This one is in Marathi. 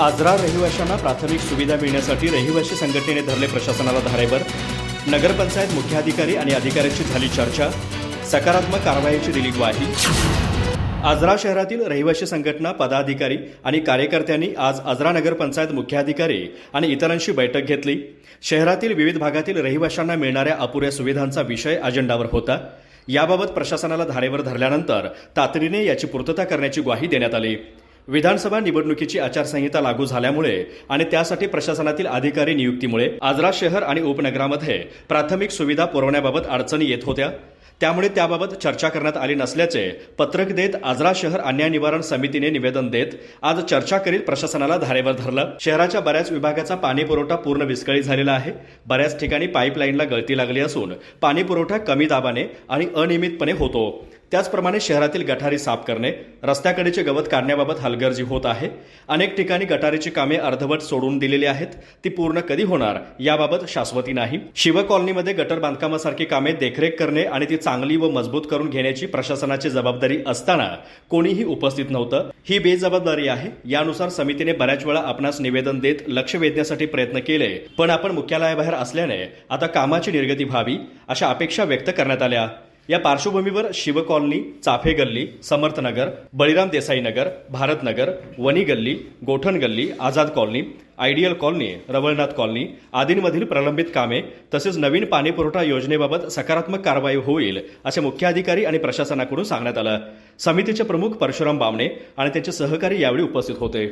आजरा रहिवाशांना प्राथमिक सुविधा मिळण्यासाठी रहिवाशी संघटनेने धरले प्रशासनाला धारेवर. नगरपंचायत मुख्याधिकारी आणि अधिकाऱ्यांची झाली चर्चा. सकारात्मक कारवाईची दिली ग्वाही. आजरा शहरातील रहिवाशी संघटना पदाधिकारी आणि कार्यकर्त्यांनी आज आजरा नगरपंचायत मुख्याधिकारी आणि इतरांशी बैठक घेतली. शहरातील विविध भागातील रहिवाशांना मिळणाऱ्या अपुऱ्या सुविधांचा विषय अजेंडावर होता. याबाबत प्रशासनाला धारेवर धरल्यानंतर तातडीने याची पूर्तता करण्याची ग्वाही देण्यात आली. विधानसभा निवडणुकीची आचारसंहिता लागू झाल्यामुळे आणि त्यासाठी प्रशासनातील अधिकारी नियुक्तीमुळे आजरा शहर आणि उपनगरामध्ये प्राथमिक सुविधा पुरवण्याबाबत अडचणी येत होत्या. त्यामुळे त्याबाबत चर्चा करण्यात आली नसल्याचे पत्रक देत आजरा शहर अन्याय निवारण समितीने निवेदन देत आज चर्चा करीत प्रशासनाला धारेवर धरलं. शहराच्या बऱ्याच विभागाचा पाणी पुरवठा पूर्ण विस्कळीत झालेला आहे. बऱ्याच ठिकाणी पाईपलाईनला गळती लागली असून पाणी पुरवठा कमी दाबाने आणि अनियमितपणे होतो. त्याचप्रमाणे शहरातील गटारी साफ करणे रस्त्याकडेचे गवत काढण्याबाबत हलगर्जी होत आहे. अनेक ठिकाणी गटारीची कामे अर्धवट सोडून दिलेली आहेत. ती पूर्ण कधी होणार याबाबत शाश्वती नाही. शिव कॉलनीमध्ये गटर बांधकामासारखी कामे देखरेख करणे आणि ती चांगली व मजबूत करून घेण्याची प्रशासनाची जबाबदारी असताना कोणीही उपस्थित नव्हतं. ही बेजबाबदारी आहे. यानुसार समितीने बऱ्याच वेळा आपणास निवेदन देत लक्ष वेधण्यासाठी प्रयत्न केले. पण आपण मुख्यालयाबाहेर असल्याने आता कामाची निर्गती व्हावी अशा अपेक्षा व्यक्त करण्यात आल्या. या पार्श्वभूमीवर शिव कॉलनी चाफे गल्ली समर्थनगर बळीराम देसाई नगर भारतनगर वनी गल्ली गोठण गल्ली Azad colony Ideal colony Ravalnath colony आदींमधील प्रलंबित कामे तसेच नवीन पाणीपुरवठा योजनेबाबत सकारात्मक कारवाई होईल असे मुख्याधिकारी आणि प्रशासनाकडून सांगण्यात आलं. समितीचे प्रमुख परशुराम बामणे आणि त्यांचे सहकारी यावेळी उपस्थित होते.